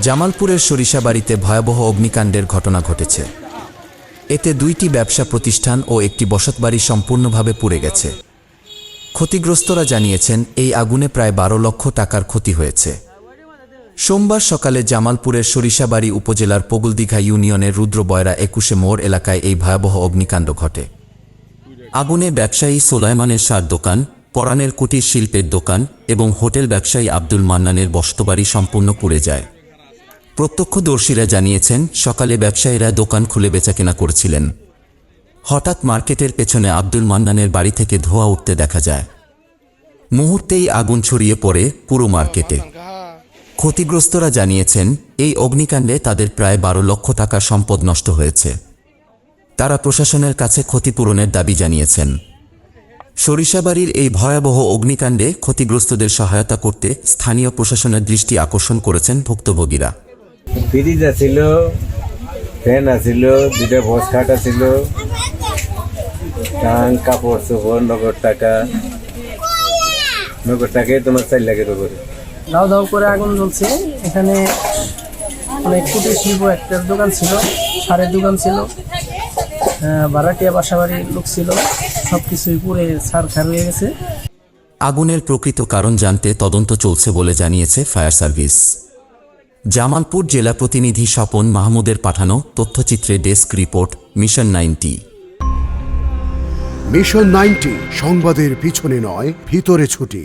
জামালপুরের সরিষাবাড়িতে ভয়াবহ অগ্নিকাণ্ডের ঘটনা ঘটেছে। এতে দুইটি ব্যবসা প্রতিষ্ঠান ও একটি বসতবাড়ি সম্পূর্ণভাবে পুড়ে গেছে। ক্ষতিগ্রস্তরা জানিয়েছেন, এই আগুনে প্রায় বারো লক্ষ টাকার ক্ষতি হয়েছে। সোমবার সকালে জামালপুরের সরিষাবাড়ি উপজেলার পগুলদিঘা ইউনিয়নের রুদ্রবয়রা একুশে মোড় এলাকায় এই ভয়াবহ অগ্নিকাণ্ড ঘটে। আগুনে ব্যবসায়ী সোলাইমানের সার দোকান পরাণের কুটির শিল্পের দোকান এবং হোটেল ব্যবসায়ী আব্দুল মান্নানের বসতবাড়ি সম্পূর্ণ পুড়ে যায়। প্রত্যক্ষদর্শীরা জানিয়েছেন, সকালে ব্যবসায়ীরা দোকান খুলে বেচাকেনা করছিলেন। হঠাৎ মার্কেটের পেছনে আব্দুল মান্নানের বাড়ি থেকে ধোঁয়া উঠতে দেখা যায়। মুহূর্তেই আগুন ছড়িয়ে পড়ে পুরো মার্কেটে। ক্ষতিগ্রস্তরা জানিয়েছেন, এই অগ্নিকাণ্ডে তাদের প্রায় বারো লক্ষ টাকার সম্পদ নষ্ট হয়েছে। তারা প্রশাসনের কাছে ক্ষতিপূরণের দাবি জানিয়েছেন। সরিষাবাড়ির এই ভয়াবহ অগ্নিকাণ্ডে ক্ষতিগ্রস্তদের সহায়তা করতে স্থানীয় প্রশাসনের দৃষ্টি আকর্ষণ করেছেন ভুক্তভোগীরা। ফ্রিজ আছিল ফ্যান আছিল দুটা বস খাট আছিল টাং কাপড় চোপড় নগদ টাকা। নগদ টাকায় তোমার চার লাখের উপরে। দাও দাও করে আগুন জ্বলছে। এখানে অনেক কুটির শিল্প একটা দোকান ছিল সারের দোকান ছিল। ভাড়াটিয়া বাসাবাড়ির লোক ছিল সব কিছুই পুরে সার খার হয়ে গেছে। আগুনের প্রকৃত কারণ জানতে তদন্ত চলছে বলে জানিয়েছে ফায়ার সার্ভিস। জামালপুর জেলা প্রতিনিধি স্বপন মাহমুদের পাঠানো তথ্যচিত্রে desk report mission ninety. Mission ninety সংবাদের পিছনে নয় ভিতরে ছুটি।